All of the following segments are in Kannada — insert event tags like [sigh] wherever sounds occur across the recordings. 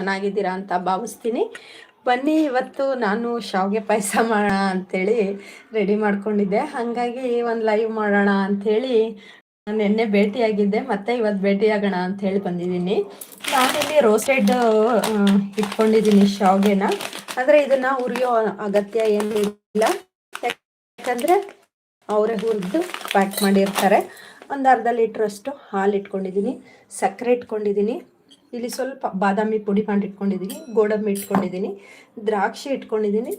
ಚೆನ್ನಾಗಿದ್ದೀರಾ ಅಂತ ಭಾವಿಸ್ತೀನಿ. ಬನ್ನಿ, ಇವತ್ತು ನಾನು ಶಾವಿಗೆ ಪಾಯಸ ಮಾಡೋಣ ಅಂಥೇಳಿ ರೆಡಿ ಮಾಡ್ಕೊಂಡಿದ್ದೆ. ಹಾಗಾಗಿ ಒಂದು ಲೈವ್ ಮಾಡೋಣ ಅಂಥೇಳಿ ನಿನ್ನೆ ಭೇಟಿಯಾಗಿದ್ದೆ. ಮತ್ತೆ ಇವತ್ತು ಭೇಟಿಯಾಗೋಣ ಹೇಳಿ ಬಂದಿದ್ದೀನಿ. ನಾನಿಲ್ಲಿ ರೋಸ್ಟೆಡ್ ಇಟ್ಕೊಂಡಿದ್ದೀನಿ ಶಾವಿಗೆನ. ಆದರೆ ಇದನ್ನ ಹುರಿಯೋ ಅಗತ್ಯ ಏನೂ ಇಲ್ಲ. ಯಾಕಂದರೆ ಅವರೇ ಹುರಿದು ಪ್ಯಾಕ್ ಮಾಡಿರ್ತಾರೆ. ಒಂದು ಅರ್ಧ ಲೀಟ್ರಷ್ಟು ಹಾಲು ಇಟ್ಕೊಂಡಿದ್ದೀನಿ. ಸಕ್ಕರೆ ಇಟ್ಕೊಂಡಿದ್ದೀನಿ. ಇಲ್ಲಿ ಸ್ವಲ್ಪ ಬಾದಾಮಿ ಪುಡಿ ಮಾಡಿ ಇಟ್ಕೊಂಡಿದ್ದೀನಿ, ಗೋಡಂಬಿ ಇಟ್ಕೊಂಡಿದ್ದೀನಿ, ದ್ರಾಕ್ಷಿ ಇಟ್ಕೊಂಡಿದ್ದೀನಿ,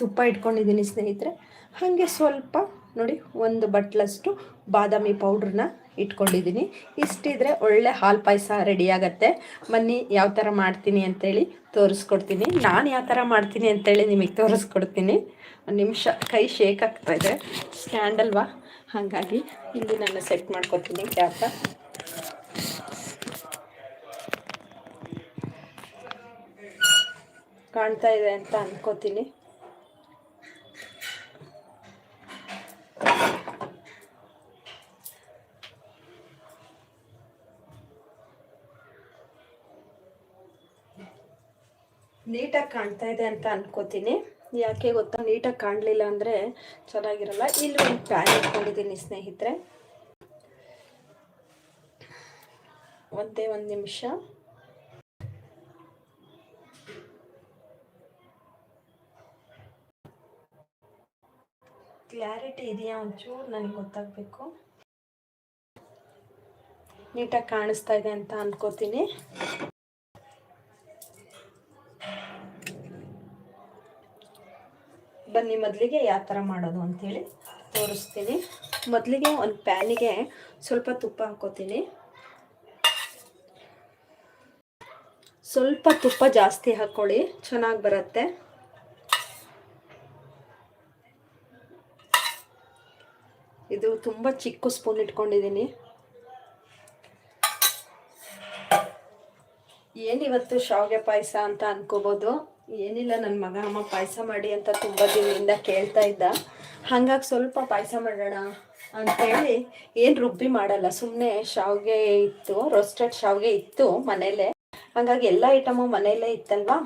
ತುಪ್ಪ ಇಟ್ಕೊಂಡಿದ್ದೀನಿ ಸ್ನೇಹಿತರೆ. ಹಾಗೆ ಸ್ವಲ್ಪ ನೋಡಿ ಒಂದು ಬಟ್ಲಷ್ಟು ಬಾದಾಮಿ ಪೌಡ್ರನ್ನ ಇಟ್ಕೊಂಡಿದ್ದೀನಿ. ಇಷ್ಟಿದ್ರೆ ಒಳ್ಳೆ ಹಾಲು ಪಾಯಸ ರೆಡಿ ಆಗುತ್ತೆ. ಬನ್ನಿ ಯಾವ ಥರ ಮಾಡ್ತೀನಿ ಅಂತೇಳಿ ತೋರಿಸ್ಕೊಡ್ತೀನಿ. ನಾನು ಯಾವ ಥರ ಮಾಡ್ತೀನಿ ಅಂತೇಳಿ ನಿಮಗೆ ತೋರಿಸ್ಕೊಡ್ತೀನಿ. ಒಂದು ನಿಮಿಷ, ಕೈ ಶೇಕ್ ಆಗ್ತಾ ಇದೆ. ಅಲ್ವಾ? ಹಾಗಾಗಿ ಇಲ್ಲಿ ನಾನು ಸೆಟ್ ಮಾಡ್ಕೊತೀನಿ ಕ್ಯಾಪ ಕಾಣ್ತಾ ಇದೆ ಅಂತ ಅನ್ಕೋತೀನಿ. ನೀಟಾಗಿ ಕಾಣ್ತಾ ಇದೆ ಅಂತ ಅನ್ಕೋತೀನಿ. ಯಾಕೆ ಗೊತ್ತಾ? ನೀಟಾಗಿ ಕಾಣಲಿಲ್ಲ ಅಂದರೆ ಚೆನ್ನಾಗಿರಲ್ಲ. ಇಲ್ಲಿ ಒಂದು ಪ್ಯಾನ್ ಇಟ್ಕೊಂಡಿದ್ದೀನಿ ಸ್ನೇಹಿತರೆ. ಒಂದೇ ಒಂದು ನಿಮಿಷ. ಕ್ಲಾರಿಟಿ ಇದೆಯಾ ಒಂಚೂರು ನನಗೆ ಗೊತ್ತಾಗಬೇಕು. ನೀಟಾಗಿ ಕಾಣಿಸ್ತಾ ಇದೆ ಅಂತ ಅನ್ಕೋತೀನಿ. ಬನ್ನಿ, ಮೊದಲಿಗೆ ಯಾವ ಥರ ಮಾಡೋದು ಅಂಥೇಳಿ ತೋರಿಸ್ತೀನಿ. ಮೊದಲಿಗೆ ಒಂದು ಪ್ಯಾನಿಗೆ ಸ್ವಲ್ಪ ತುಪ್ಪ ಹಾಕೋತೀನಿ. ಸ್ವಲ್ಪ ತುಪ್ಪ ಜಾಸ್ತಿ ಹಾಕ್ಕೊಳ್ಳಿ ಚೆನ್ನಾಗಿ ಬರುತ್ತೆ. ಇದು ತುಂಬ ಚಿಕ್ಕ ಸ್ಪೂನ್ ಇಟ್ಕೊಂಡಿದ್ದೀನಿ. ಏನಿವತ್ತು ಶಾವಿಗೆ ಪಾಯಸ ಅಂತ ಅನ್ಕೋಬೋದು. ಏನಿಲ್ಲ ನನ್ನ ಮಗ, ಅಮ್ಮ ಪಾಯಸ ಮಾಡಿ ಅಂತ ತುಂಬ ದಿನದಿಂದ ಕೇಳ್ತಾ ಇದ್ದ. ಹಾಗಾಗಿ ಸ್ವಲ್ಪ ಪಾಯಸ ಮಾಡೋಣ ಅಂತೇಳಿ ಏನು ರುಬ್ಬಿ ಮಾಡಲ್ಲ ಸುಮ್ಮನೆ ಶಾವಿಗೆ ಇತ್ತು ರೋಸ್ಟೆಡ್ ಶಾವಿಗೆ ಇತ್ತು ಮನೇಲೆ. ಹಾಗಾಗಿ ಎಲ್ಲ ಐಟಮು ಮನೆಯಲ್ಲೇ ಇತ್ತಲ್ವಾ?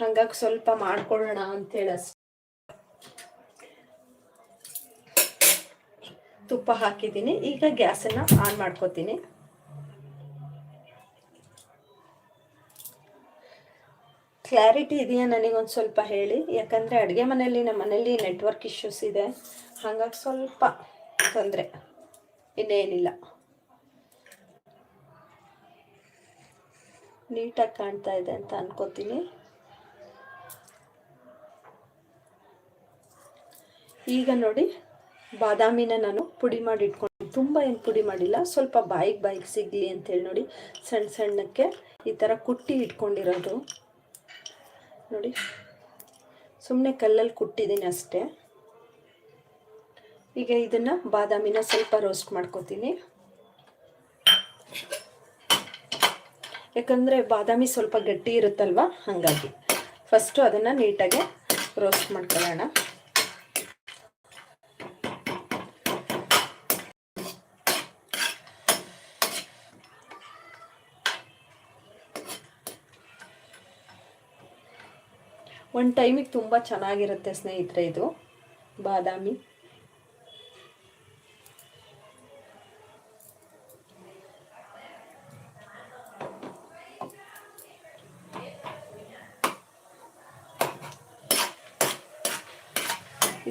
ಹಾಗಾಗಿ ಸ್ವಲ್ಪ ಮಾಡ್ಕೊಳ್ಳೋಣ ಅಂತೇಳಿ ಅಷ್ಟೆ. ತುಪ್ಪ ಹಾಕಿದ್ದೀನಿ. ಈಗ ಗ್ಯಾಸನ್ನು ಆನ್ ಮಾಡ್ಕೋತೀನಿ. ಕ್ಲಾರಿಟಿ ಇದೆಯಾ ನನಗೊಂದು ಸ್ವಲ್ಪ ಹೇಳಿ. ಯಾಕಂದರೆ ಅಡುಗೆ ಮನೆಯಲ್ಲಿ, ನಮ್ಮ ಮನೇಲಿ ನೆಟ್ವರ್ಕ್ ಇಶ್ಯೂಸ್ ಇದೆ. ಹಾಗಾಗಿ ಸ್ವಲ್ಪ ತೊಂದರೆ. ಇನ್ನೇನಿಲ್ಲ. ನೀಟಾಗಿ ಕಾಣ್ತಾ ಇದೆ ಅಂತ ಅನ್ಕೋತೀನಿ. ಈಗ ನೋಡಿ ಬಾದಾಮಿನ ನಾನು ಪುಡಿ ಮಾಡಿ ಇಟ್ಕೊಂಡು, ತುಂಬ ಏನು ಪುಡಿ ಮಾಡಿಲ್ಲ, ಸ್ವಲ್ಪ ಬಾಯಿಗೆ ಬಾಯಿಗೆ ಸಿಗಲಿ ಅಂತೇಳಿ ನೋಡಿ ಸಣ್ಣ ಸಣ್ಣಕ್ಕೆ ಈ ಥರ ಕುಟ್ಟಿ ಇಟ್ಕೊಂಡಿರೋದು. ನೋಡಿ ಸುಮ್ಮನೆ ಕಲ್ಲಲ್ಲಿ ಕುಟ್ಟಿದ್ದೀನಿ ಅಷ್ಟೇ. ಈಗ ಇದನ್ನು ಬಾದಾಮಿನ ಸ್ವಲ್ಪ ರೋಸ್ಟ್ ಮಾಡ್ಕೋತೀನಿ. ಯಾಕಂದರೆ ಬಾದಾಮಿ ಸ್ವಲ್ಪ ಗಟ್ಟಿ ಇರುತ್ತಲ್ವ, ಹಾಗಾಗಿ. ಫಸ್ಟು ಅದನ್ನು ನೀಟಾಗೆ ರೋಸ್ಟ್ ಮಾಡ್ಕೊಳ್ಳೋಣ. ಒಂದು ಟೈಮಿಗೆ ತುಂಬ ಚೆನ್ನಾಗಿರುತ್ತೆ ಸ್ನೇಹಿತರೆ ಇದು. ಬಾದಾಮಿ.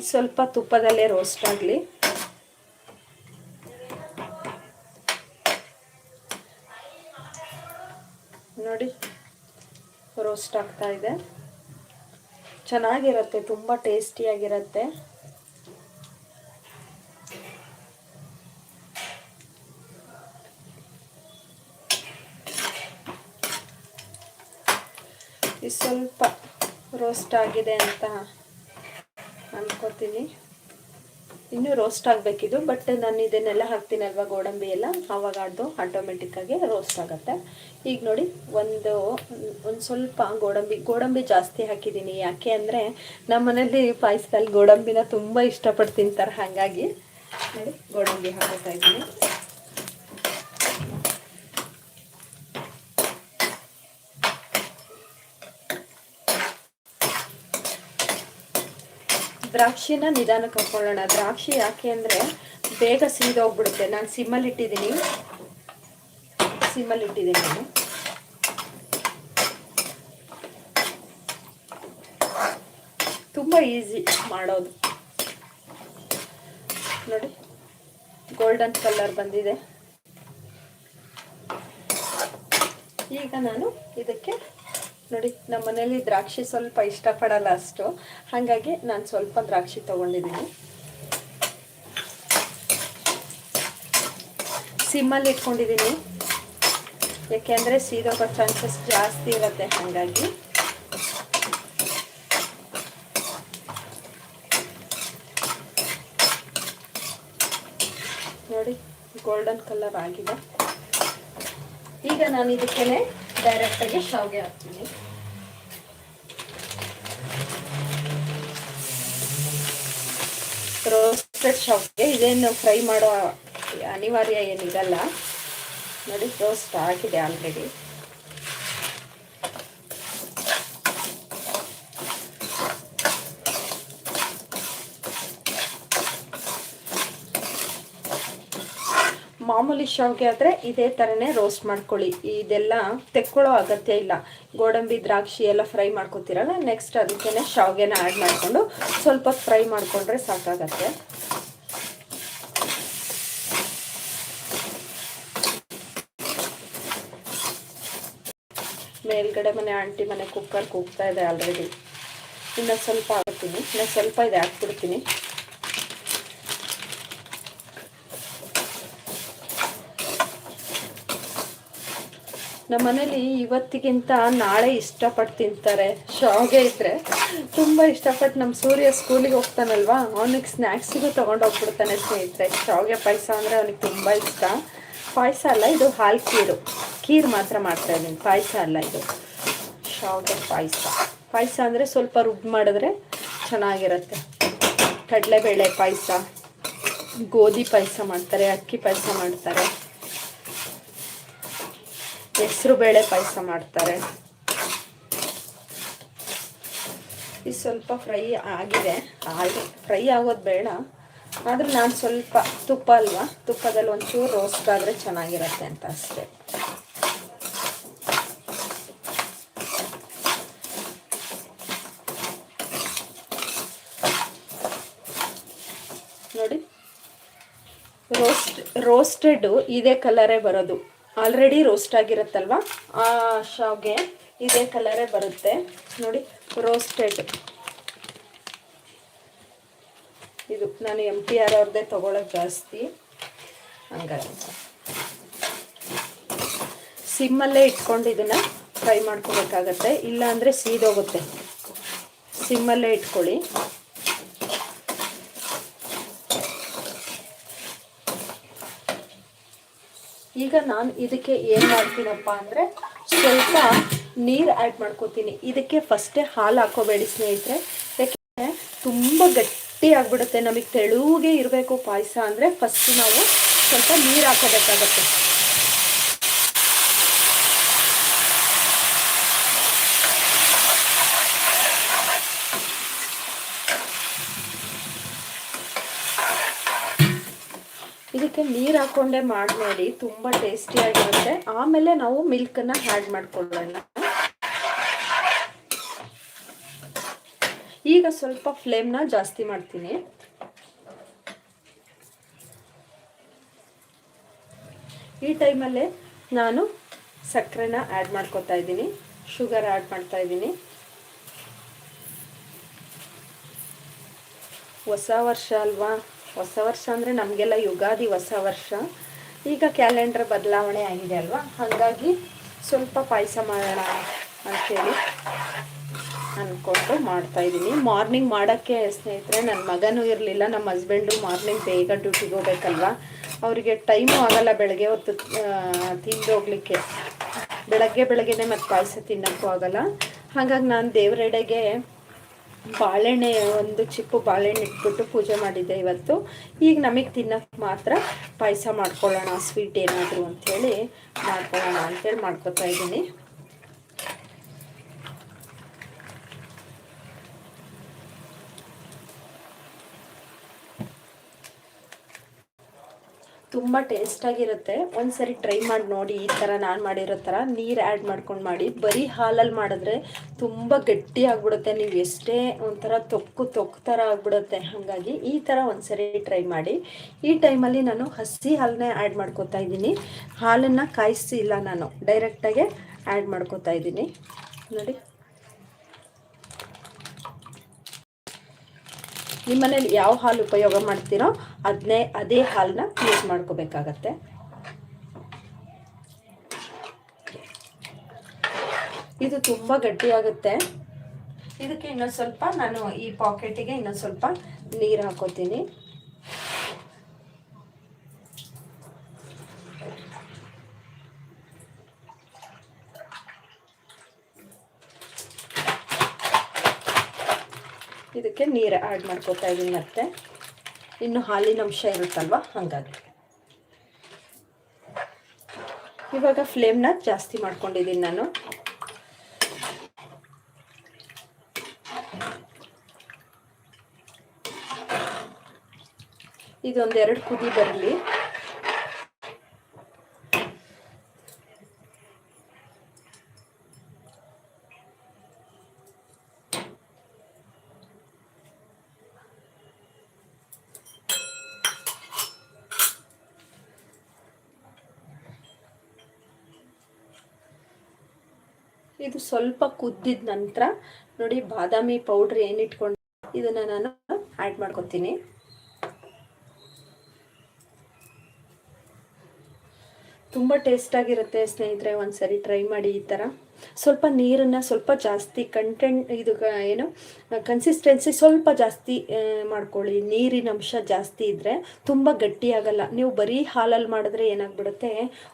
ಸ್ವಲ್ಪ ತುಪ್ಪದಲ್ಲೇ ರೋಸ್ಟ್ ಆಗಲಿ. ನೋಡಿ ರೋಸ್ಟ್ ಆಗ್ತಾ ಇದೆ. ಚೆನ್ನಾಗಿರುತ್ತೆ ತುಂಬ ಟೇಸ್ಟಿಯಾಗಿರುತ್ತೆ. ಇದು ಸ್ವಲ್ಪ ರೋಸ್ಟ್ ಆಗಿದೆ ಅಂತ ಅನ್ಕೋತೀನಿ. ಇನ್ನೂ ರೋಸ್ಟ್ ಆಗಬೇಕಿದು ಬಟ್ ನಾನು ಇದನ್ನೆಲ್ಲ ಹಾಕ್ತೀನಲ್ವ ಗೋಡಂಬಿ ಎಲ್ಲ? ಆವಾಗ ಅದು ಆಟೋಮೆಟಿಕ್ಕಾಗಿ ರೋಸ್ಟ್ ಆಗುತ್ತೆ. ಈಗ ನೋಡಿ, ಒಂದು ಒಂದು ಸ್ವಲ್ಪ ಗೋಡಂಬಿ ಗೋಡಂಬಿ ಜಾಸ್ತಿ ಹಾಕಿದ್ದೀನಿ ಯಾಕೆ ಅಂದರೆ ನಮ್ಮ ಮನೇಲಿ ಪಾಯಸದಲ್ಲಿ ಗೋಡಂಬಿನ ತುಂಬ ಇಷ್ಟಪಟ್ಟು ತಿಂತಾರೆ, ಹಾಗಾಗಿ. ನೋಡಿ, ಗೋಡಂಬಿ ಹಾಕೋತಾ ಇದ್ದೀನಿ. ದ್ರಾಕ್ಷಿನ ನಿಧಾನಕ್ಕೆ ಹಾಕೊಳ್ಳೋಣ. ದ್ರಾಕ್ಷಿ ಯಾಕೆ ಅಂದರೆ ಬೇಗ ಸೀದೋಗ್ಬಿಡುತ್ತೆ. ನಾನು ಸಿಮ್ಮಲ್ಲಿ ಇಟ್ಟಿದ್ದೀನಿ. ಸಿಮ್ಮಲ್ಲಿ ಇಟ್ಟಿದ್ದೀನಿ ನಾನು. ತುಂಬ ಈಸಿ ಮಾಡೋದು. ನೋಡಿ, ಗೋಲ್ಡನ್ ಕಲರ್ ಬಂದಿದೆ. ಈಗ ನಾನು ಇದಕ್ಕೆ ನೋಡಿ, ನಮ್ಮ ಮನೇಲಿ ದ್ರಾಕ್ಷಿ ಸ್ವಲ್ಪ ಇಷ್ಟಪಡಲ್ಲ ಅಷ್ಟು. ಹಾಗಾಗಿ ನಾನು ಸ್ವಲ್ಪ ದ್ರಾಕ್ಷಿ ತಗೊಂಡಿದ್ದೀನಿ. ಸಿಮ್ಮಲ್ಲಿ ಇಟ್ಕೊಂಡಿದ್ದೀನಿ. ಯಾಕೆಂದರೆ ಸೀದೋಗೋ ಚಾನ್ಸಸ್ ಜಾಸ್ತಿ ಇರುತ್ತೆ, ಹಾಗಾಗಿ. ನೋಡಿ ಗೋಲ್ಡನ್ ಕಲರ್ ಆಗಿದೆ. ಈಗ ನಾನು ಇದಕ್ಕೆ ಡೈರೆಕ್ಟಾಗಿ ಶಾವಿಗೆ ಹಾಕ್ತೀನಿ. ರೋಸ್ಟೆಡ್ ಶಾವಿಗೆ ಇದೇನು ಫ್ರೈ ಮಾಡೋ ಅನಿವಾರ್ಯ ಏನಿರಲ್ಲ ನೋಡಿ ರೋಸ್ಟ್ ಆಗಿದೆ ಆಲ್ರೆಡಿ ಮಾಮೂಲಿ ಶಾವಿಗೆ ಆದರೆ ಇದೇ ಥರನೇ ರೋಸ್ಟ್ ಮಾಡ್ಕೊಳ್ಳಿ. ಇದೆಲ್ಲ ತೆಕ್ಕೊಳ್ಳೋ ಅಗತ್ಯ ಇಲ್ಲ. ಗೋಡಂಬಿ, ದ್ರಾಕ್ಷಿ ಎಲ್ಲ ಫ್ರೈ ಮಾಡ್ಕೊತೀರಲ್ಲ ನೆಕ್ಸ್ಟ್ ಅದಕ್ಕೆ ಶಾವಿಗೆನ ಆ್ಯಡ್ ಮಾಡಿಕೊಂಡು ಸ್ವಲ್ಪ ಫ್ರೈ ಮಾಡಿಕೊಂಡ್ರೆ ಸಾಕಾಗತ್ತೆ. ಮೇಲ್ಗಡೆ ಮನೆ, ಆಂಟಿ ಮನೆ ಕುಕ್ಕರ್ ಕೂಗ್ತಾ ಇದೆ ಆಲ್ರೆಡಿ ಇನ್ನು ಸ್ವಲ್ಪ ಹಾಕ್ತೀನಿ. ಇನ್ನು ಸ್ವಲ್ಪ ಇದೆ ಹಾಕ್ಬಿಡ್ತೀನಿ. ನಮ್ಮ ಮನೇಲಿ ಇವತ್ತಿಗಿಂತ ನಾಳೆ ಇಷ್ಟಪಟ್ಟು ತಿಂತಾರೆ. ಶಾವಿಗೆ ಇದ್ದರೆ ತುಂಬ ಇಷ್ಟಪಟ್ಟು ನಮ್ಮ ಸೂರ್ಯ ಸ್ಕೂಲಿಗೆ ಹೋಗ್ತಾನಲ್ವಾ? ಅವನಿಗೆ ಸ್ನ್ಯಾಕ್ಸಿಗೂ ತೊಗೊಂಡೋಗ್ಬಿಡ್ತಾನೆ ಸ್ನೇಹಿತರೆ. ಶಾವಿಗೆ ಪಾಯಸ ಅಂದರೆ ಅವನಿಗೆ ತುಂಬ ಇಷ್ಟ. ಪಾಯಸ ಅಲ್ಲ, ಇದು ಹಾಲು ಕೀರು ಕೀರು ಮಾತ್ರ ಮಾಡ್ತಾ ಇದ್ದೀನಿ. ಪಾಯಸ ಅಲ್ಲ ಇದು. ಶಾವಿಗೆ ಪಾಯಸ. ಪಾಯಸ ಅಂದರೆ ಸ್ವಲ್ಪ ರುಬ್ಬು ಮಾಡಿದ್ರೆ ಚೆನ್ನಾಗಿರುತ್ತೆ. ಕಡಲೆಬೇಳೆ ಪಾಯಸ, ಗೋಧಿ ಪಾಯಸ ಮಾಡ್ತಾರೆ, ಅಕ್ಕಿ ಪಾಯಸ ಮಾಡ್ತಾರೆ. ಹೆಸರು ಬೇಳೆ ಪಾಯಸ ಮಾಡ್ತಾರೆ. ಇದು ಸ್ವಲ್ಪ ಫ್ರೈ ಆಗಿದೆ. ಆಗಿ ಫ್ರೈ ಆಗೋದು ಬೇಡ. ಆದರೂ ನಾನು ಸ್ವಲ್ಪ ತುಪ್ಪ ಅಲ್ವಾ? ತುಪ್ಪದಲ್ಲಿ ಒಂಚೂರು ರೋಸ್ಟ್ ಆದರೆ ಚೆನ್ನಾಗಿರುತ್ತೆ ಅಂತ ಅಷ್ಟೇ. ನೋಡಿ. ರೋಸ್ಟ್ ರೋಸ್ಟೆಡ್ ಇದೇ ಕಲರೇ ಬರೋದು. ಆಲ್ರೆಡಿ ರೋಸ್ಟ್ ಆಗಿರುತ್ತಲ್ವ? ಆ ಶಾವ್ಗೆ ಇದೇ ಕಲರೇ ಬರುತ್ತೆ. ನೋಡಿ ರೋಸ್ಟೆಡ್ ಇದು ನಾನು ಎಂ ಪಿ ಆರ್ ಅವ್ರದ್ದೇ ತೊಗೊಳೋದು ಜಾಸ್ತಿ. ಹಂಗಾಗಿ ಸಿಮ್ಮಲ್ಲೇ ಇಟ್ಕೊಂಡು ಇದನ್ನು ಫ್ರೈ ಮಾಡ್ಕೋಬೇಕಾಗತ್ತೆ. ಇಲ್ಲಾಂದರೆ ಸೀದೋಗುತ್ತೆ. ಸಿಮ್ಮಲ್ಲೇ ಇಟ್ಕೊಳ್ಳಿ. ಈಗ ನಾನು ಇದಕ್ಕೆ ಏನು ಮಾಡ್ತೀನಪ್ಪ ಅಂದರೆ ಸ್ವಲ್ಪ ನೀರು ಆ್ಯಡ್ ಮಾಡ್ಕೋತೀನಿ. ಇದಕ್ಕೆ ಫಸ್ಟೇ ಹಾಲು ಹಾಕೋಬೇಡಿ ಸ್ನೇಹಿತರೆ. ಯಾಕೆಂದರೆ ತುಂಬ ಗಟ್ಟಿ ಆಗಿಬಿಡುತ್ತೆ. ನಮಗೆ ತೆಳುಗೆ ಇರಬೇಕು ಪಾಯಸ ಅಂದರೆ ಫಸ್ಟ್ ನಾವು ಸ್ವಲ್ಪ ನೀರು ಹಾಕೋಬೇಕಾಗತ್ತೆ ಇದಕ್ಕೆ ನೀರು ಹಾಕೊಂಡೆ ಮಾಡಿ ನೋಡಿ, ತುಂಬ ಟೇಸ್ಟಿಯಾಗಿರುತ್ತೆ ಆಮೇಲೆ ನಾವು ಮಿಲ್ಕನ್ನು ಆ್ಯಡ್ ಮಾಡ್ಕೊಳ್ಳೋಣ. ಈಗ ಸ್ವಲ್ಪ ಫ್ಲೇಮ್ನ ಜಾಸ್ತಿ ಮಾಡ್ತೀನಿ. ಈ ಟೈಮಲ್ಲೇ ನಾನು ಸಕ್ಕರೆನ ಆ್ಯಡ್ ಮಾಡ್ಕೊತಾ ಇದ್ದೀನಿ. ಶುಗರ್ ಆ್ಯಡ್ ಮಾಡ್ತಾ ಇದ್ದೀನಿ. ಹೊಸ ವರ್ಷ ಅಲ್ವಾ? ಹೊಸ ವರ್ಷ ಅಂದರೆ ನಮಗೆಲ್ಲ ಯುಗಾದಿ ಹೊಸ ವರ್ಷ. ಈಗ ಕ್ಯಾಲೆಂಡರ್ ಬದಲಾವಣೆ ಆಗಿದೆ ಅಲ್ವಾ? ಹಾಗಾಗಿ ಸ್ವಲ್ಪ ಪಾಯಸ ಮಾಡೋಣ ಅಂಥೇಳಿ ಅಂದ್ಕೊಂಡು ಮಾಡ್ತಾಯಿದ್ದೀನಿ ಮಾರ್ನಿಂಗ್ ಮಾಡೋಕ್ಕೆ ಸ್ನೇಹಿತರೆ ನನ್ನ ಮಗನೂ ಇರಲಿಲ್ಲ ನಮ್ಮ ಹಸ್ಬೆಂಡು ಮಾರ್ನಿಂಗ್ ಬೇಗ ಡ್ಯೂಟಿಗೆ ಹೋಗ್ಬೇಕಲ್ವ? ಅವರಿಗೆ ಟೈಮು ಆಗಲ್ಲ ಬೆಳಗ್ಗೆ, ಹೊತ್ತು ತಿಂದು ಹೋಗ್ಲಿಕ್ಕೆ. ಬೆಳಗ್ಗೆ, ಬೆಳಗ್ಗೆನೆ ಮತ್ತು ಪಾಯಸ ತಿನ್ನೋಕ್ಕೂ ಆಗಲ್ಲ. ಹಾಗಾಗಿ ನಾನು ದೇವರೆಡೆಗೆ ಬಾಳೆಹಣ್ಣೆ, ಒಂದು ಚಿಪ್ಪು ಬಾಳೆಹಣ್ಣು ಇಟ್ಬಿಟ್ಟು ಪೂಜೆ ಮಾಡಿದ್ದೆ ಇವತ್ತು. ಈಗ ನಮಗೆ ತಿನ್ನೋಕ್ಕೆ ಮಾತ್ರ ಪಾಯಸ ಮಾಡ್ಕೊಳ್ಳೋಣ, ಸ್ವೀಟ್ ಏನಾದರೂ ಅಂಥೇಳಿ ಮಾಡ್ಕೊಳ್ಳೋಣ ಅಂತೇಳಿ ಮಾಡ್ಕೋತಾ ಇದ್ದೀನಿ. ತುಂಬ ಟೇಸ್ಟಾಗಿರುತ್ತೆ ಒಂದ್ಸರಿ ಟ್ರೈ ಮಾಡಿ ನೋಡಿ, ಈ ಥರ ನಾನು ಮಾಡಿರೋ ಥರ ನೀರು ಆ್ಯಡ್ ಮಾಡ್ಕೊಂಡು ಮಾಡಿ. ಬರೀ ಹಾಲಲ್ಲಿ ಮಾಡಿದ್ರೆ ತುಂಬ ಗಟ್ಟಿ ಆಗಿಬಿಡುತ್ತೆ. ನೀವು ಎಷ್ಟೇ ಒಂಥರ ತೊಕ್ಕು ತೊಕ್ಕು ಥರ ಆಗಿಬಿಡುತ್ತೆ. ಹಾಗಾಗಿ ಈ ಥರ ಒಂದ್ಸರಿ ಟ್ರೈ ಮಾಡಿ. ಈ ಟೈಮಲ್ಲಿ ನಾನು ಹಸಿ ಹಾಲನ್ನೇ ಆ್ಯಡ್ ಮಾಡ್ಕೋತಾ ಇದ್ದೀನಿ. ಹಾಲನ್ನು ಕಾಯಿಸಿಲ್ಲ ನಾನು. ಡೈರೆಕ್ಟಾಗೆ ಆ್ಯಡ್ ಮಾಡ್ಕೋತಾ ಇದ್ದೀನಿ. ನೋಡಿ. ನಿಮ್ಮ ಮನೇಲಿ ಯಾವ ಹಾಲು ಉಪಯೋಗ ಮಾಡ್ತೀರೋ ಅದನ್ನೇ ಅದೇ ಹಾಲನ್ನ ಯೂಸ್ ಮಾಡ್ಕೋಬೇಕಾಗತ್ತೆ. ಇದು ತುಂಬ ಗಟ್ಟಿಯಾಗುತ್ತೆ. ಇದಕ್ಕೆ ಇನ್ನೊಂದು ಸ್ವಲ್ಪ ನಾನು ಈ ಪಾಕೆಟಿಗೆ ಇನ್ನೊಂದು ಸ್ವಲ್ಪ ನೀರು ಹಾಕೋತೀನಿ. ಇದಕ್ಕೆ ನೀರು ಆ್ಯಡ್ ಮಾಡ್ಕೋತಾ ಇದ್ದೀನಿ ಮತ್ತೆ. ಇನ್ನು ಹಾಲಿನ ಅಂಶ ಇರುತ್ತಲ್ವ? ಹಾಗಾಗಿ ಇವಾಗ ಫ್ಲೇಮ್ನ ಜಾಸ್ತಿ ಮಾಡ್ಕೊಂಡಿದ್ದೀನಿ ನಾನು. ಇದೊಂದೆರಡು ಕುದಿ ಬರಲಿ. ಇದು ಸ್ವಲ್ಪ ಕುದ್ದಿದ ನಂತರ ನೋಡಿ ಬಾದಾಮಿ ಪೌಡ್ರ್ ಏನಿಟ್ಕೊಂಡು ಇದನ್ನು ನಾನು ಆ್ಯಡ್ ಮಾಡ್ಕೊತೀನಿ. ತುಂಬ ಟೇಸ್ಟಾಗಿರುತ್ತೆ ಸ್ನೇಹಿತರೆ, ಒಂದ್ಸರಿ ಟ್ರೈ ಮಾಡಿ ಈ ಥರ ಸ್ವಲ್ಪ ನೀರನ್ನು ಸ್ವಲ್ಪ ಜಾಸ್ತಿ ಕಂಟೆಂಟ್ ಇದು ಏನು ಕನ್ಸಿಸ್ಟೆನ್ಸಿ ಸ್ವಲ್ಪ ಜಾಸ್ತಿ ಮಾಡ್ಕೊಳ್ಳಿ. ನೀರಿನ ಅಂಶ ಜಾಸ್ತಿ ಇದ್ದರೆ ತುಂಬ ಗಟ್ಟಿಯಾಗಲ್ಲ ನೀವು ಬರೀ ಹಾಲಲ್ಲಿ ಮಾಡಿದ್ರೆ ಏನಾಗ್ಬಿಡುತ್ತೆ?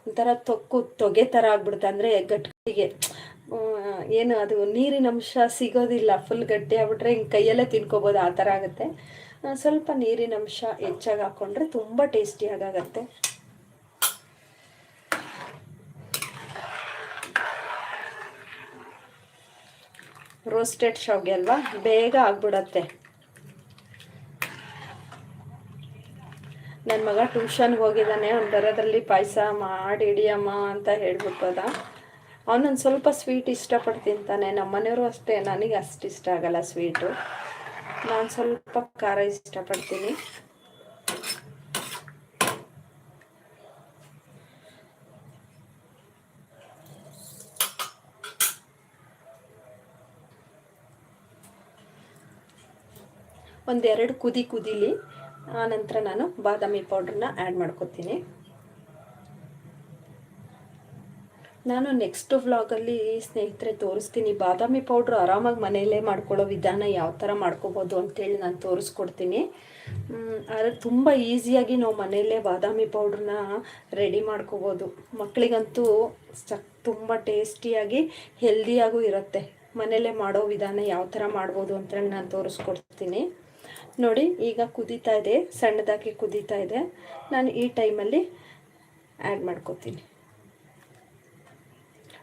ಒಂಥರ ತೊಕ್ಕು, ತೊಗೆ ಥರ ಆಗ್ಬಿಡುತ್ತೆ. ಅಂದರೆ ಗಟ್ಟಿಗೆ ಏನು ಅದು ನೀರಿನ ಅಂಶ ಸಿಗೋದಿಲ್ಲ ಫುಲ್ ಗಟ್ಟಿ ಆಗ್ಬಿಟ್ರೆ ಹಿಂಗೆ ಕೈಯಲ್ಲೇ ತಿನ್ಕೋಬೋದು, ಆ ಥರ ಆಗುತ್ತೆ. ಸ್ವಲ್ಪ ನೀರಿನ ಅಂಶ ಹೆಚ್ಚಾಗಿ ಹಾಕ್ಕೊಂಡ್ರೆ ತುಂಬ ಟೇಸ್ಟಿಯಾಗತ್ತೆ ರೋಸ್ಟೆಡ್ ಶಾವ್ಗೆ ಅಲ್ವಾ? ಬೇಗ ಆಗ್ಬಿಡತ್ತೆ. ನನ್ನ ಮಗ ಟ್ಯೂಷನ್ಗೆ ಹೋಗಿದ್ದಾನೆ ಅವ್ನು ಬರೋದ್ರಲ್ಲಿ ಪಾಯಸ ಮಾಡಿ ಇಡಿಯಮ್ಮ ಅಂತ ಹೇಳ್ಬಿಟ್ಟೋದ ಅವನೊಂದು ಸ್ವಲ್ಪ ಸ್ವೀಟ್ ಇಷ್ಟಪಟ್ಟು ತಿಂತಾನೆ ನಮ್ಮ ಮನೆಯವರು ಅಷ್ಟೇ, ನನಗೆ ಅಷ್ಟು ಇಷ್ಟ ಆಗಲ್ಲ ಸ್ವೀಟು ನಾನು ಸ್ವಲ್ಪ ಖಾರ ಇಷ್ಟಪಡ್ತೀನಿ. ಒಂದೆರಡು ಕುದಿ ಕುದಿಲಿ ಆನಂತರ ನಾನು ಬಾದಾಮಿ ಪೌಡ್ರನ್ನ ಆ್ಯಡ್ ಮಾಡ್ಕೊತೀನಿ. ನಾನು ನೆಕ್ಸ್ಟ್ ವ್ಲಾಗಲ್ಲಿ ಸ್ನೇಹಿತರೆ ತೋರಿಸ್ತೀನಿ. ಬಾದಾಮಿ ಪೌಡ್ರ್ ಆರಾಮಾಗಿ ಮನೆಯಲ್ಲೇ ಮಾಡ್ಕೊಳ್ಳೋ ವಿಧಾನ ಯಾವ ಥರ ಮಾಡ್ಕೋಬೋದು ಅಂತೇಳಿ ನಾನು ತೋರಿಸ್ಕೊಡ್ತೀನಿ. ಆದರೆ ತುಂಬ ಈಸಿಯಾಗಿ ನಾವು ಮನೆಯಲ್ಲೇ ಬಾದಾಮಿ ಪೌಡ್ರನ್ನ ರೆಡಿ ಮಾಡ್ಕೋಬೋದು. ಮಕ್ಕಳಿಗಂತೂ ಚಕ್ ತುಂಬ ಟೇಸ್ಟಿಯಾಗಿ ಹೆಲ್ದಿಯಾಗೂ ಇರುತ್ತೆ. ಮನೆಯಲ್ಲೇ ಮಾಡೋ ವಿಧಾನ ಯಾವ ಥರ ಮಾಡ್ಬೋದು ಅಂತೇಳಿ ನಾನು ತೋರಿಸ್ಕೊಡ್ತೀನಿ. ನೋಡಿ, ಈಗ ಕುದೀತಾ ಇದೆ, ಸಣ್ಣದಾಗಿ ಕುದೀತಾ ಇದೆ. ನಾನು ಈ ಟೈಮಲ್ಲಿ ಆ್ಯಡ್ ಮಾಡ್ಕೋತೀನಿ.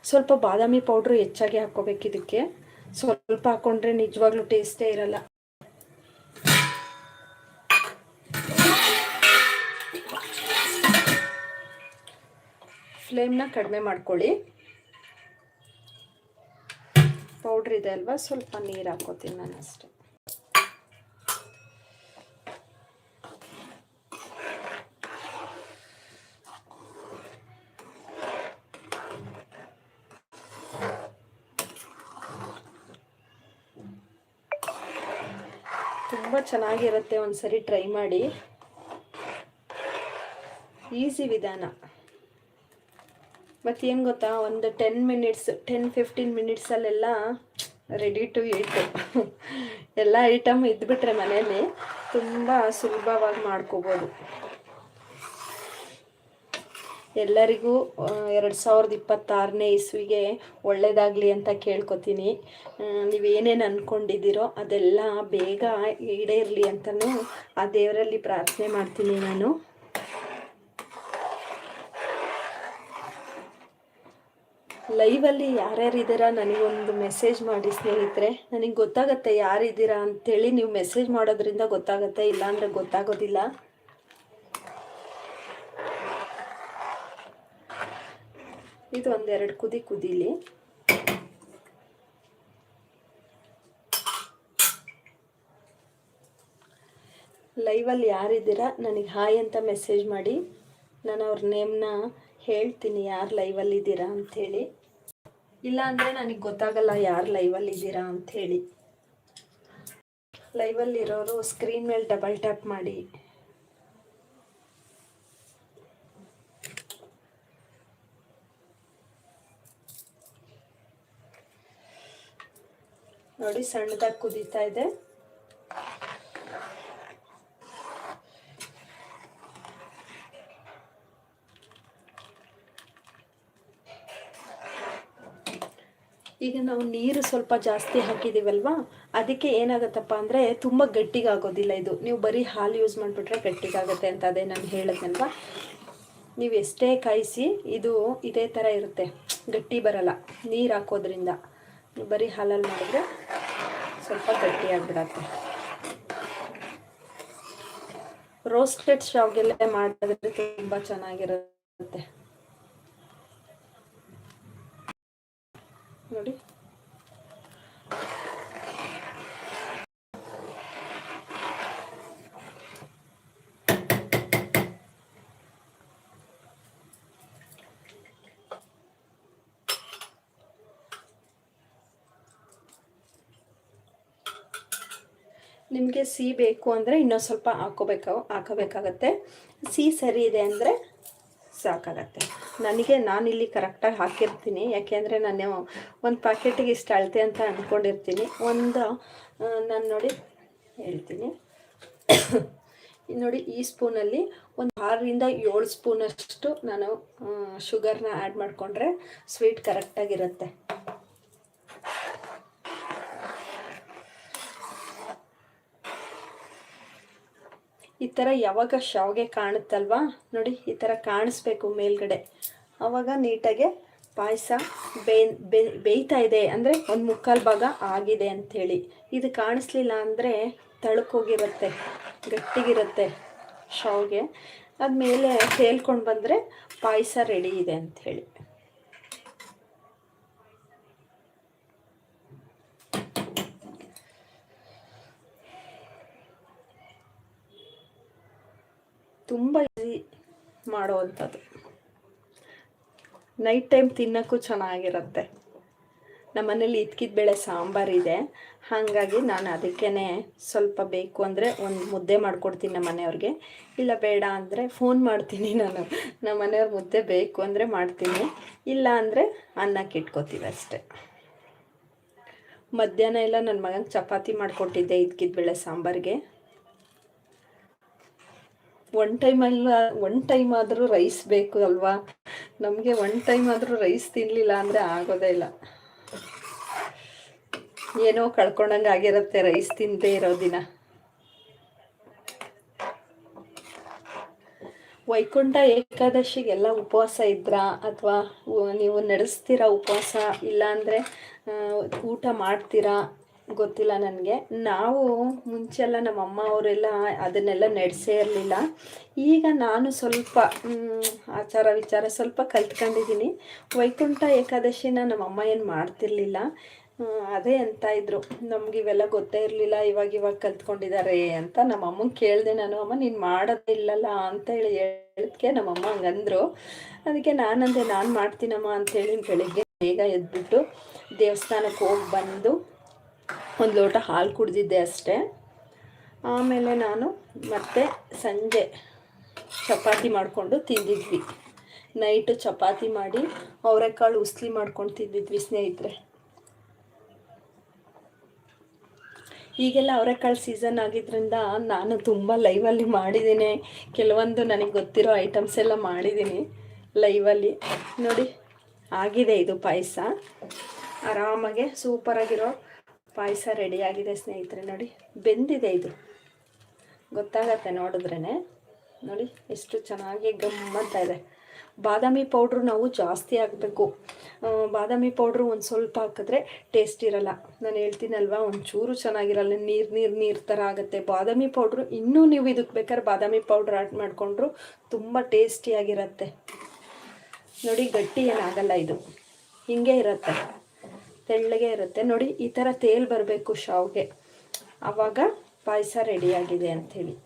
ಸ್ವಲ್ಪ ಬಾದಾಮಿ ಪೌಡ್ರು ಹೆಚ್ಚಾಗಿ ಹಾಕೋಬೇಕು ಇದಕ್ಕೆ. ಸ್ವಲ್ಪ ಹಾಕೊಂಡ್ರೆ ನಿಜವಾಗ್ಲೂ ಟೇಸ್ಟೇ ಇರಲ್ಲ. ಫ್ಲೇಮ್ನ ಕಡಿಮೆ ಮಾಡ್ಕೊಳ್ಳಿ. ಪೌಡ್ರ್ ಇದೆ ಅಲ್ವಾ? ಸ್ವಲ್ಪ ನೀರು ಹಾಕೋತೀನಿ ನಾನು ಅಷ್ಟೇ ತುಂಬ ಚೆನ್ನಾಗಿರುತ್ತೆ ಒಂದು ಸರಿ ಟ್ರೈ ಮಾಡಿ. ಈಸಿ ವಿಧಾನ. ಮತ್ತೇನು ಗೊತ್ತಾ, ಒಂದು ಟೆನ್ ಮಿನಿಟ್ಸ್ ಟೆನ್ ಫಿಫ್ಟೀನ್ ಮಿನಿಟ್ಸಲ್ಲೆಲ್ಲ ರೆಡಿ ಟು ಈಟ್ ಎಲ್ಲ ಐಟಮ್ ಇದ್ಬಿಟ್ರೆ ಮನೆಯಲ್ಲಿ ತುಂಬ ಸುಲಭವಾಗಿ ಮಾಡ್ಕೋಬೋದು. ಎಲ್ಲರಿಗೂ ಎರಡು ಸಾವಿರದ ಇಪ್ಪತ್ತಾರನೇ ಇಸ್ವಿಗೆ ಒಳ್ಳೆಯದಾಗಲಿ ಅಂತ ಕೇಳ್ಕೊತೀನಿ. ನೀವೇನೇನು ಅಂದ್ಕೊಂಡಿದ್ದೀರೋ ಅದೆಲ್ಲ ಬೇಗ ಈಡೇರಲಿ ಅಂತಲೂ ಆ ದೇವರಲ್ಲಿ ಪ್ರಾರ್ಥನೆ ಮಾಡ್ತೀನಿ ನಾನು. ಲೈವಲ್ಲಿ ಯಾರ್ಯಾರಿದ್ದೀರಾ? ನನಗೊಂದು ಮೆಸೇಜ್ ಮಾಡಿ ಸ್ನೇಹಿತರೆ. ನನಗೆ ಗೊತ್ತಾಗತ್ತೆ ಯಾರಿದ್ದೀರಾ ಅಂಥೇಳಿ ನೀವು ಮೆಸೇಜ್ ಮಾಡೋದ್ರಿಂದ ಗೊತ್ತಾಗತ್ತೆ, ಇಲ್ಲಾಂದರೆ ಗೊತ್ತಾಗೋದಿಲ್ಲ. ಇದು ಒಂದೆರಡು ಕುದಿ ಕುದೀಲಿ. ಲೈವಲ್ಲಿ ಯಾರಿದ್ದೀರಾ? ನನಗೆ ಹಾಯ್ ಅಂತ ಮೆಸೇಜ್ ಮಾಡಿ. ನಾನು ಅವ್ರ ನೇಮ್ನ ಹೇಳ್ತೀನಿ, ಯಾರು ಲೈವಲ್ಲಿ ಇದ್ದೀರಾ ಅಂಥೇಳಿ ಇಲ್ಲ ಅಂದರೆ ನನಗೆ ಗೊತ್ತಾಗಲ್ಲ ಯಾರು ಲೈವಲ್ಲಿ ಇದ್ದೀರಾ ಅಂಥೇಳಿ ಲೈವಲ್ಲಿರೋರು ಸ್ಕ್ರೀನ್ ಮೇಲೆ ಡಬಲ್ ಟ್ಯಾಪ್ ಮಾಡಿ. ನೋಡಿ ಸಣ್ಣದಾಗಿ ಕುದೀತಾ ಇದೆ. ಈಗ ನಾವು ನೀರು ಸ್ವಲ್ಪ ಜಾಸ್ತಿ ಹಾಕಿದ್ದೀವಲ್ವಾ ಅದಕ್ಕೆ ಏನಾಗುತ್ತಪ್ಪ ಅಂದರೆ ತುಂಬ ಗಟ್ಟಿಗಾಗೋದಿಲ್ಲ ಇದು. ನೀವು ಬರೀ ಹಾಲು ಯೂಸ್ ಮಾಡಿಬಿಟ್ರೆ ಗಟ್ಟಿಗಾಗುತ್ತೆ ಅಂತ ಅದೇ ನಾನು ಹೇಳಿದ್ನಲ್ವಾ? ನೀವು ಎಷ್ಟೇ ಕಾಯಿಸಿ ಇದು ಇದೇ ಥರ ಇರುತ್ತೆ. ಗಟ್ಟಿ ಬರಲ್ಲ. ನೀರು ಹಾಕೋದ್ರಿಂದ. ಬರೀ ಹಾಲಲ್ಲಿ ಮಾಡಿದ್ರೆ ಸ್ವಲ್ಪ ಗಟ್ಟಿಯಾಗ್ಬಿಡತ್ತೆ ರೋಸ್ಟೆಡ್ ಶಾವ್ಗೆಲ್ಲ ಮಾಡಿದ್ರೆ ತುಂಬ ಚೆನ್ನಾಗಿರುತ್ತೆ. ನೋಡಿ. ನಿಮಗೆ ಸಿಹಿ ಬೇಕು ಅಂದರೆ ಇನ್ನೊಂದು ಸ್ವಲ್ಪ ಹಾಕೋಬೇಕು, ಹಾಕೋಬೇಕಾಗತ್ತೆ. ಸಿಹಿ ಸರಿ ಇದೆ ಅಂದರೆ ಸಾಕಾಗತ್ತೆ. ನನಗೆ ನಾನಿಲ್ಲಿ ಕರೆಕ್ಟಾಗಿ ಹಾಕಿರ್ತೀನಿ. ಯಾಕೆಂದರೆ ನಾನು ಒಂದು ಪ್ಯಾಕೆಟಿಗೆ ಇಷ್ಟು ಅಳತೆ ಅಂತ ಅಂದ್ಕೊಂಡಿರ್ತೀನಿ ಒಂದು ನಾನು ನೋಡಿ ಹೇಳ್ತೀನಿ. [coughs] ನೋಡಿ ಈ ಸ್ಪೂನಲ್ಲಿ ಒಂದು ಆರರಿಂದ ಏಳು ಸ್ಪೂನಷ್ಟು ನಾನು ಶುಗರ್ನ ಆ್ಯಡ್ ಮಾಡಿಕೊಂಡ್ರೆ ಸ್ವೀಟ್ ಕರೆಕ್ಟಾಗಿರುತ್ತೆ ಈ ಥರ ಯಾವಾಗ ಶಾವಿಗೆ ಕಾಣುತ್ತಲ್ವಾ? ನೋಡಿ, ಈ ಥರ ಕಾಣಿಸ್ಬೇಕು ಮೇಲ್ಗಡೆ. ಆವಾಗ ನೀಟಾಗೆ ಪಾಯಸ ಬೇ ಬೇಯ್ತಾ ಇದೆ. ಅಂದರೆ ಒಂದು ಮುಕ್ಕಾಲು ಭಾಗ ಆಗಿದೆ ಅಂಥೇಳಿ. ಇದು ಕಾಣಿಸ್ಲಿಲ್ಲ ಅಂದರೆ ತಳುಕೋಗಿರುತ್ತೆ ಗಟ್ಟಿಗಿರುತ್ತೆ ಶಾವಿಗೆ. ಅದ್ಮೇಲೆ ತೇಲ್ಕೊಂಡು ಬಂದರೆ ಪಾಯಸ ರೆಡಿ ಇದೆ ಅಂಥೇಳಿ. ತುಂಬ ಈಸಿ ಮಾಡುವಂಥದ್ದು. ನೈಟ್ ಟೈಮ್ ತಿನ್ನೋಕ್ಕೂ ಚೆನ್ನಾಗಿರುತ್ತೆ. ನಮ್ಮ ಮನೇಲಿ ಇದ್ಕಿದ ಬೇಳೆ ಸಾಂಬಾರಿದೆ ಹಾಗಾಗಿ ನಾನು ಅದಕ್ಕೇ ಸ್ವಲ್ಪ ಬೇಕು ಅಂದರೆ ಒಂದು ಮುದ್ದೆ ಮಾಡಿಕೊಡ್ತೀನಿ ನಮ್ಮ ಮನೆಯವ್ರಿಗೆ. ಇಲ್ಲ ಬೇಡ ಅಂದರೆ ಫೋನ್ ಮಾಡ್ತೀನಿ ನಾನು. ನಮ್ಮ ಮನೆಯವ್ರ ಮುದ್ದೆ ಬೇಕು ಅಂದರೆ ಮಾಡ್ತೀನಿ. ಇಲ್ಲ ಅಂದರೆ ಅನ್ನಕ್ಕೆ ಇಟ್ಕೋತೀವಿ ಅಷ್ಟೆ. ಮಧ್ಯಾಹ್ನ ಎಲ್ಲ ನನ್ನ ಮಗನಿಗೆ ಚಪಾತಿ ಮಾಡಿಕೊಟ್ಟಿದ್ದೆ ಇದ್ಕಿದ ಬೇಳೆ ಸಾಂಬಾರಿಗೆ. ಒನ್ ಟೈಮ್ ಅಲ್ಲ ಒನ್ ಟೈಮ್ ಆದರೂ ರೈಸ್ ಬೇಕು ಅಲ್ವಾ? ನಮಗೆ ಒನ್ ಟೈಮ್ ಆದರೂ ರೈಸ್ ತಿನ್ನಲಿಲ್ಲ ಅಂದರೆ ಆಗೋದೇ ಇಲ್ಲ. ಏನೋ ಕಳ್ಕೊಂಡಂಗೆ ಆಗಿರುತ್ತೆ ರೈಸ್ ತಿಂದೇ ಇರೋ ದಿನ. ವೈಕುಂಠ ಏಕಾದಶಿಗೆಲ್ಲ ಉಪವಾಸ ಇದ್ರಾ? ಅಥವಾ ನೀವು ನಡೆಸ್ತೀರಾ ಉಪವಾಸ? ಇಲ್ಲಾಂದರೆ ಊಟ ಮಾಡ್ತೀರಾ? ಗೊತ್ತಿಲ್ಲ ನನಗೆ. ನಾವು ಮುಂಚೆಲ್ಲ ನಮ್ಮ ಅಮ್ಮ ಅವರೆಲ್ಲ ಅದನ್ನೆಲ್ಲ ನಡೆಸೇ ಇರಲಿಲ್ಲ. ಈಗ ನಾನು ಸ್ವಲ್ಪ ಆಚಾರ ವಿಚಾರ ಸ್ವಲ್ಪ ಕಲ್ತ್ಕೊಂಡಿದ್ದೀನಿ. ವೈಕುಂಠ ಏಕಾದಶಿನ ನಮ್ಮ ಅಮ್ಮ ಏನು ಮಾಡ್ತಿರ್ಲಿಲ್ಲ. ಅದೇ ಅಂತ ಇದ್ರು. ನಮ್ಗೆ ಇವೆಲ್ಲ ಗೊತ್ತೇ ಇರಲಿಲ್ಲ, ಇವಾಗ ಇವಾಗ ಕಲ್ತ್ಕೊಂಡಿದ್ದಾರೆ ಅಂತ ನಮ್ಮ ಅಮ್ಮಂಗೆ ಕೇಳಿದೆ ನಾನು, ಅಮ್ಮ, ನೀನು ಮಾಡೋದಿಲ್ಲಲ್ಲ ಅಂತೇಳಿ ಹೇಳಿದ್ಕೆ ನಮ್ಮಮ್ಮ ಹಂಗಂದ್ರು. ಅದಕ್ಕೆ ನಾನಂದೆ, ನಾನು ಮಾಡ್ತೀನಮ್ಮ ಅಂತೇಳಿ ಬೆಳಿಗ್ಗೆ ಬೇಗ ಎದ್ಬಿಟ್ಟು ದೇವಸ್ಥಾನಕ್ಕೆ ಹೋಗಿ ಬಂದು ಒಂದು ಲೋಟ ಹಾಲು ಕುಡಿದಿದ್ದೆ ಅಷ್ಟೇ. ಆಮೇಲೆ ನಾನು ಮತ್ತೆ ಸಂಜೆ ಚಪಾತಿ ಮಾಡಿಕೊಂಡು ತಿಂದಿದ್ವಿ. ನೈಟು ಚಪಾತಿ ಮಾಡಿ ಅವರೆಕಾಳು ಉಸ್ಲಿ ಮಾಡ್ಕೊಂಡು ತಿಂದಿದ್ವಿ ಸ್ನೇಹಿತರೆ. ಈಗೆಲ್ಲ ಅವರೆಕಾಳು ಸೀಸನ್ ಆಗಿದ್ದರಿಂದ ನಾನು ತುಂಬ ಲೈವಲ್ಲಿ ಮಾಡಿದ್ದೀನಿ. ಕೆಲವೊಂದು ನನಗೆ ಗೊತ್ತಿರೋ ಐಟಮ್ಸ್ ಎಲ್ಲ ಮಾಡಿದ್ದೀನಿ ಲೈವಲ್ಲಿ ನೋಡಿ, ಆಗಿದೆ ಇದು ಪಾಯಸ. ಆರಾಮಾಗೆ ಸೂಪರಾಗಿರೋ ಪಾಯಸ ರೆಡಿಯಾಗಿದೆ ಸ್ನೇಹಿತರೆ, ನೋಡಿ, ಬೆಂದಿದೆ ಇದು. ಗೊತ್ತಾಗತ್ತೆ ನೋಡಿದ್ರೇ ನೋಡಿ, ಎಷ್ಟು ಚೆನ್ನಾಗಿ ಗಮ್ಮಂತ ಇದೆ. ಬಾದಾಮಿ ಪೌಡ್ರು ನಾವು ಜಾಸ್ತಿ ಹಾಕಬೇಕು. ಬಾದಾಮಿ ಪೌಡ್ರು ಒಂದು ಸ್ವಲ್ಪ ಹಾಕಿದ್ರೆ ಟೇಸ್ಟ್ ಇರಲ್ಲ. ನಾನು ಹೇಳ್ತೀನಲ್ವ, ಒಂಚೂರು ಚೆನ್ನಾಗಿರಲ್ಲ, ನೀರು ನೀರು ನೀರು ಥರ ಆಗುತ್ತೆ. ಬಾದಾಮಿ ಪೌಡ್ರು ಇನ್ನೂ ನೀವು ಇದಕ್ಕೆ ಬೇಕಾದ್ರೆ ಬಾದಾಮಿ ಪೌಡ್ರ್ ಆ್ಯಡ್ ಮಾಡಿಕೊಂಡ್ರು ತುಂಬ ಟೇಸ್ಟಿಯಾಗಿರತ್ತೆ. ನೋಡಿ, ಗಟ್ಟಿ ಏನಾಗಲ್ಲ ಇದು. ಹಿಂಗೆ ಇರುತ್ತೆ. ತೆಳ್ಳಗೆ ಇರುತ್ತೆ. ನೋಡಿ, ಈ ಥರ ತೇಲ್ ಬರಬೇಕು ಶಾವ್ಗೆ. ಆವಾಗ ಪಾಯಸ ರೆಡಿಯಾಗಿದೆ ಅಂಥೇಳಿ.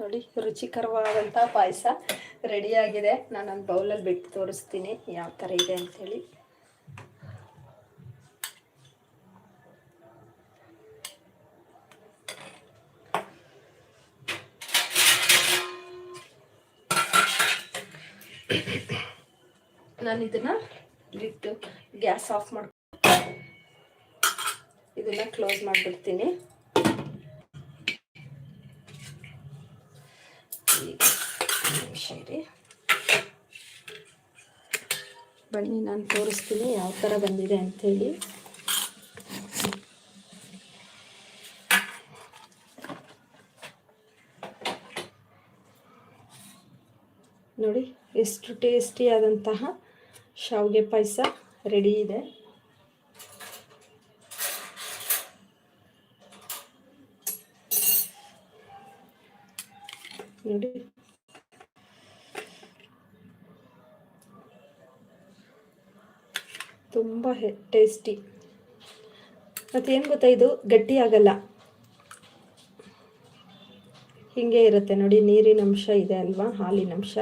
ನೋಡಿ ರುಚಿಕರವಾದಂಥ ಪಾಯಸ ರೆಡಿಯಾಗಿದೆ. ನಾನು ಒಂದು ಬೌಲಲ್ಲಿ ಬಿಟ್ಟು ತೋರಿಸ್ತೀನಿ ಯಾವ ಥರ ಇದೆ ಅಂಥೇಳಿ. ನಾನು ಇದನ್ನ ಬಿಟ್ಟು ಗ್ಯಾಸ್ ಆಫ್ ಮಾಡ್ಕೊ ಇದನ್ನ ಕ್ಲೋಸ್ ಮಾಡಿಬಿಡ್ತೀನಿ. ಬನ್ನಿ, ನಾನು ತೋರಿಸ್ತೀನಿ ಯಾವ ಥರ ಬಂದಿದೆ ಅಂಥೇಳಿ ನೋಡಿ, ಎಷ್ಟು ಟೇಸ್ಟಿಯಾದಂತಹ ಶಾವಿಗೆ ಪಾಯಸ ರೆಡಿ ಇದೆ. ನೋಡಿ. ತುಂಬ ಟೇಸ್ಟಿ. ಮತ್ತೇನು ಗೊತ್ತಾ ಇದು? ಗಟ್ಟಿ ಆಗಲ್ಲ. ಹೀಗೆ ಇರುತ್ತೆ ನೋಡಿ, ನೀರಿನ ಅಂಶ ಇದೆ ಅಲ್ವಾ? ಹಾಲಿನ ಅಂಶ.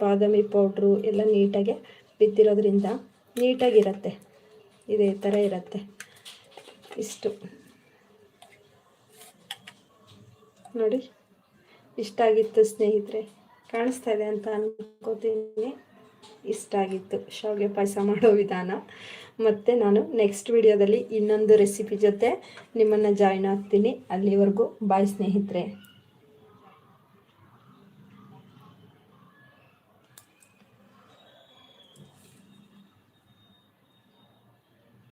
ಬಾದಾಮಿ ಪೌಡ್ರು ಎಲ್ಲ ನೀಟಾಗೆ ಬಿದ್ದಿರೋದ್ರಿಂದ ನೀಟಾಗಿರತ್ತೆ. ಇದೇ ಥರ ಇರುತ್ತೆ. ಇಷ್ಟು. ನೋಡಿ, ಇಷ್ಟ ಆಗಿತ್ತು ಸ್ನೇಹಿತರೆ. ಕಾಣಿಸ್ತಾ ಇದೆ ಅಂತ ಅನ್ಕೋತೀನಿ. ಇಷ್ಟ ಆಗಿತ್ತು. ಶಾವಿಗೆ ಪಾಯಸ ಮಾಡೋ ವಿಧಾನ. ಮತ್ತು ನಾನು ನೆಕ್ಸ್ಟ್ ವಿಡಿಯೋದಲ್ಲಿ ಇನ್ನೊಂದು ರೆಸಿಪಿ ಜೊತೆ ನಿಮ್ಮನ್ನು ಜಾಯ್ನ್ ಆಗ್ತೀನಿ. ಅಲ್ಲಿವರೆಗೂ ಬಾಯ್ ಸ್ನೇಹಿತರೆ.